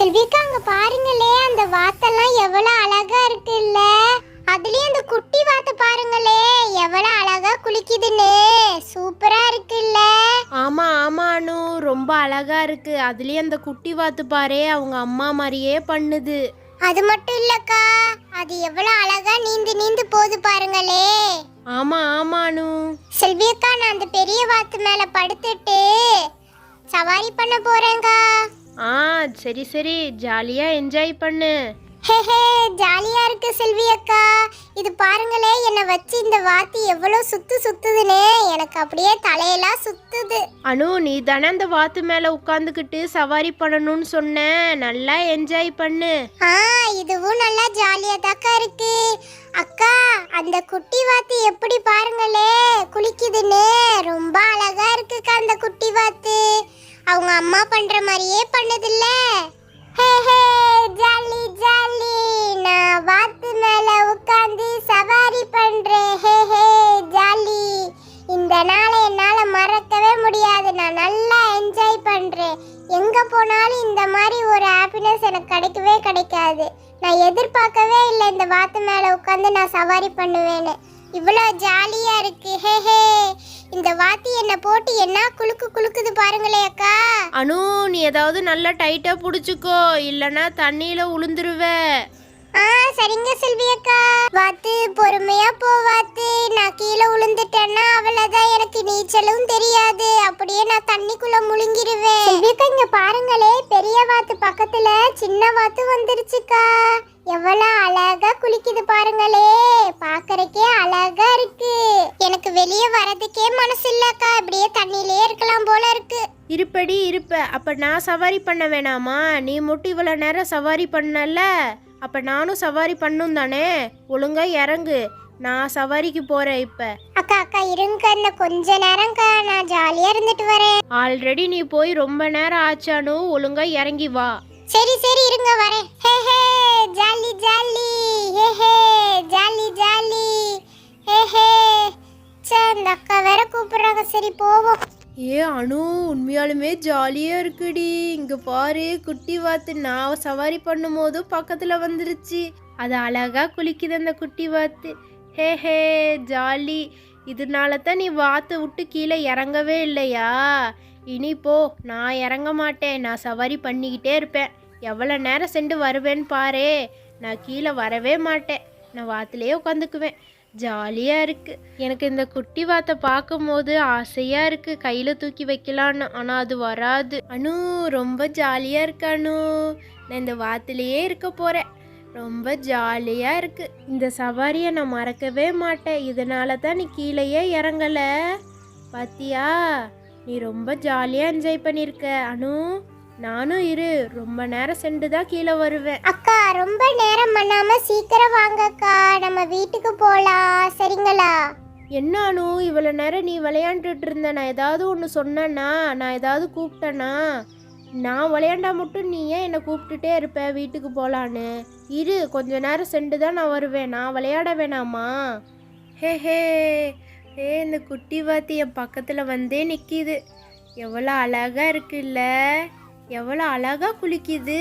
பாருங்களே அந்த வாத்தெல்லாம் எவ்வளவு அழகா இருக்குல்ல? அதுலயும் அந்த குட்டி வாத்து பாருங்களே எவ்வளவு அழகா குளிக்குதுன்னு. சூப்பரா இருக்குல்ல? ஆமா ஆமா அனு ரொம்ப அழகா இருக்கு. அதுலயே அந்த குட்டி வாத்து பாரே அவங்க அம்மா மாதிரியே பண்ணுது. அது மட்டும் இல்லக்கா அது எவ்வளவு அழகா நீந்து நீந்து போகுது பாருங்களே. ஆமா ஆமா அனு. செல்வி அக்கா நான் அந்த பெரிய வாத்து மேல படுத்துட்டு சவாரி பண்ண போறேங்கா ஆ சரி சரி. ஜாலியா என்ஜாய் பண்ணு. ஹே ஹே ஜாலியா இருக்கு செல்வி அக்கா. இது பாருங்களே என்னை வச்சு இந்த வாத்து எவ்வளவு சுத்து சுத்துதுன்னு எனக்கு அப்படியே தலையெல்லாம் சுத்துது. அனு நீ தானே அந்த வாத்து மேல உட்காந்துக்கிட்டு சவாரி பண்ணணும்னு சொன்ன. நல்லா என்ஜாய் பண்ணு. ஆ இதுவும் நல்லா ஜாலியா தாக்கா இருக்கு. அக்கா அந்த குட்டி வாத்து எப்படி பாருங்களே குளிக்குதுன்னு ரொம்ப அழகா இருக்குக்கா அந்த குட்டி வாத்து. அவங்க அம்மா பண்ற மாதிரியே பண்ணதில்ல. Hey hey jolly jolly. நான் வாத்து மேல உட்காந்து சவாரி பண்றேன். Hey hey jolly. இந்த நாளை என்னால மறக்கவே முடியாது. நான் நல்லா என்ஜாய் பண்றேன். எங்க போனாலும் இந்த மாதிரி ஒரு ஹாப்பினஸ் எனக்கு கிடைக்கவே கிடைக்காது. நான் எதிர்பார்க்கவே இல்லை இந்த வாத்து மேல உட்காந்து நான் சவாரி பண்ணுவேன்னு. இவ்வளோ ஜாலியா இருக்கு. ஹே ஹே. இந்த வாத்தி என்னை போட்டு என்ன குலுக்கு குலுக்குது பாருங்களே அக்கா. அனு நீ ஏதாவது நல்லா டைட்டா புடிச்சுக்கோ இல்லனா தண்ணியில உளுந்துருவ. ஆ சரிங்க செல்வி அக்கா. வாத்து பொறுமையா போ வாத்து. நான் கீழே விழுந்துட்டேன்னா அவ்வளவுதான் எனக்கு நீச்சலும் தெரியாது. அப்படியே நான் தண்ணிக்குள்ள முழுங்கிருவேன். செல்வி அக்கா இங்க பாருங்களே பெரிய வாத்து பக்கத்துல சின்ன வாத்து வந்துருச்சுக்கா. எவ்வளவு அழகா குளிக்குது பாருங்களே. பாக்கறக்கே அழகா வெளியே வரதுக்கே மனசு இல்லக்கா இப்படியே தண்ணியிலே இருக்கலாம் போல இருக்கு. இருப்படி இருப்ப. அப்ப நான் சவாரி பண்ண வேணாமா? நீ மட்டும் இவ்வளோ நேரம் சவாரி பண்ணல? அப்ப நானும் சவாரி பண்ணும் தானே? ஒழுங்கா இறங்கு. நான் சவாரிக்கு போறேன் இப்ப. அக்கா அக்கா இருங்க. இன்னும் கொஞ்ச நேரம்க்கா. நான் ஜாலியா இருந்துட்டு வரேன். ஆல்ரெடி நீ போய் ரொம்ப நேரம் ஆச்சானு ஒழுங்கா இறங்கி வா. சரி சரி இருங்க வரேன். Hey hey jolly jolly. Hey hey jolly jolly. Hey hey. சே இந்த அக்கா வேற கூப்பிடுறாங்க. சரி போவோம். ஏ அனு உண்மையாலுமே ஜாலியாக இருக்குடி. இங்கே பாரு குட்டி வாத்து. நான் சவாரி பண்ணும்போதும் பக்கத்தில் வந்துருச்சு. அது அழகா குளிக்குது அந்த குட்டி வாத்து. Hey hey jolly. இதனால தான் நீ வாத்தை விட்டு கீழே இறங்கவே இல்லையா? இனி போ. நான் இறங்க மாட்டேன். நான் சவாரி பண்ணிக்கிட்டே இருப்பேன். எவ்வளோ நேரம் சென்று வருவேன்னு பாரே. நான் கீழே வரவே மாட்டேன். நான் வாத்துலேயே உட்காந்துக்குவேன். ஜாலியாக இருக்குது எனக்கு இந்த குட்டி வாத்தை பார்க்கும்போது ஆசையாக இருக்குது கையில் தூக்கி வைக்கலான்னு. ஆனால் அது வராது. அனு ரொம்ப ஜாலியாக இருக்கு அனு. நான் இந்த வாத்துலேயே இருக்க போகிறேன் ரொம்ப ஜாலியாக இருக்குது இந்த சவாரியை நான் மறக்கவே மாட்டேன். இதனால தான் நீ கீழேயே இறங்கலை. பாத்தியா? நீ ரொம்ப ஜாலியாக என்ஜாய் பண்ணியிருக்க. அனு நானும் இரு ரொம்ப நேரம் சென்று தான் கீழே வருவேன். அக்கா ரொம்ப நேரம் பண்ணாம சீக்கிரம் வாங்கக்கா. நம்ம வீட்டுக்கு போலாம் சரிங்களா? என்ன அனு இவ்வளோ நேரம் நீ விளையாண்டுட்டு இருந்த நான் ஏதாவது ஒன்று சொன்னேன்னா நான் ஏதாவது கூப்பிட்டேனா நான் விளையாண்டா மட்டும் நீ ஏன் என்னை கூப்பிட்டுட்டே இருப்ப வீட்டுக்கு போகலான்னு இரு கொஞ்ச நேரம் சென்று தான் நான் வருவேன். நான் விளையாட வேணாமா? ஹே ஹே. ஏ இந்த குட்டி வாத்தி என் பக்கத்தில் வந்தே நிற்கிது எவ்வளோ அழகாக இருக்குல்ல? எவ்வளோ அழகாக குளிக்குது.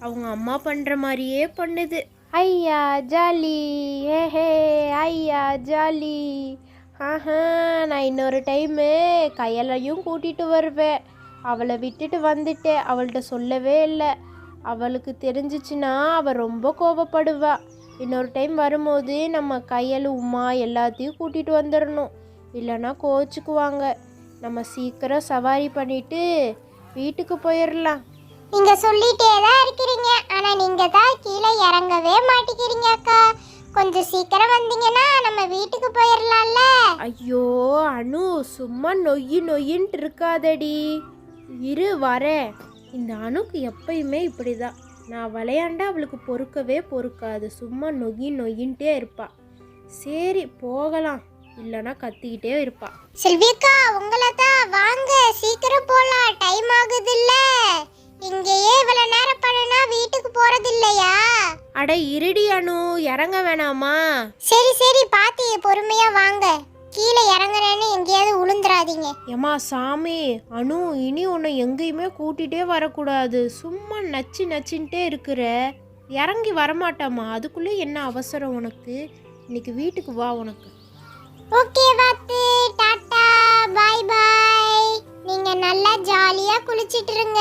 அவங்க அம்மா பண்ணுற மாதிரியே பண்ணுது. ஐயா ஜாலி. ஹே ஹே ஐயா ஜாலி. ஆஹா நான் இன்னொரு டைமு கையலையும் கூட்டிகிட்டு வருவேன். அவளை விட்டுட்டு வந்துட்டேன். அவள்கிட்ட சொல்லவே இல்லை. அவளுக்கு தெரிஞ்சிச்சுன்னா அவள் ரொம்ப கோபப்படுவாள் இன்னொரு டைம் வரும்போது நம்ம கையல் உமா எல்லாத்தையும் கூட்டிகிட்டு வந்துடணும் இல்லைன்னா கோச்சுக்குவாங்க. நம்ம சீக்கிரம் சவாரி பண்ணிவிட்டு வீட்டுக்கு போயிடலாம் நீங்க சொல்லிட்டே தான் இருக்கிறீங்க. ஆனா நீங்க தான் கீழே இறங்கவே மாட்டேங்கிறீங்க அக்கா. கொஞ்சம் சீக்கிரம் வந்தீங்கன்னா நம்ம வீட்டுக்கு போயிடலாம்ல ஐயோ அனு சும்மா நொய்யு நொய்யின்ட்டு இருக்காதடி. இரு வரேன் இந்த அணுக்கு எப்பயுமே இப்படிதான். நான் விளையாண்டா அவளுக்கு பொறுக்கவே பொறுக்காது. சும்மா நொய்யி நொய்யின்ட்டே இருப்பா. சரி போகலாம். இல்லைன்னா கத்திக்கிட்டே இருப்பாள் செல்விக்கா உங்களை தான் வாங்க. சீக்கிரம் போகலாம் டைம் ஆகுது இல்லை இங்கேயே இவ்வளோ நேரம் பண்ணனா வீட்டுக்கு போகிறது இல்லையா அட இருடி அணு இறங்க வேணாமா? சரி சரி. பாத்தி பொறுமையாக வாங்க. கீழே இறங்குறேன்னு எங்கேயாவது விழுந்துடாதீங்க ஏமா சாமி. அணு இனி உன்னை எங்கேயுமே கூட்டிகிட்டே வரக்கூடாது. சும்மா நச்சு நச்சுன்ட்டே இருக்கிற. இறங்கி வரமாட்டாமா அதுக்குள்ளே என்ன அவசரம் உனக்கு? இன்னைக்கு வீட்டுக்கு வா உனக்கு. ஓகே வாத்து டாட்டா பாய் பாய். நீங்க நல்லா ஜாலியா குளிச்சிட்டு இருங்க.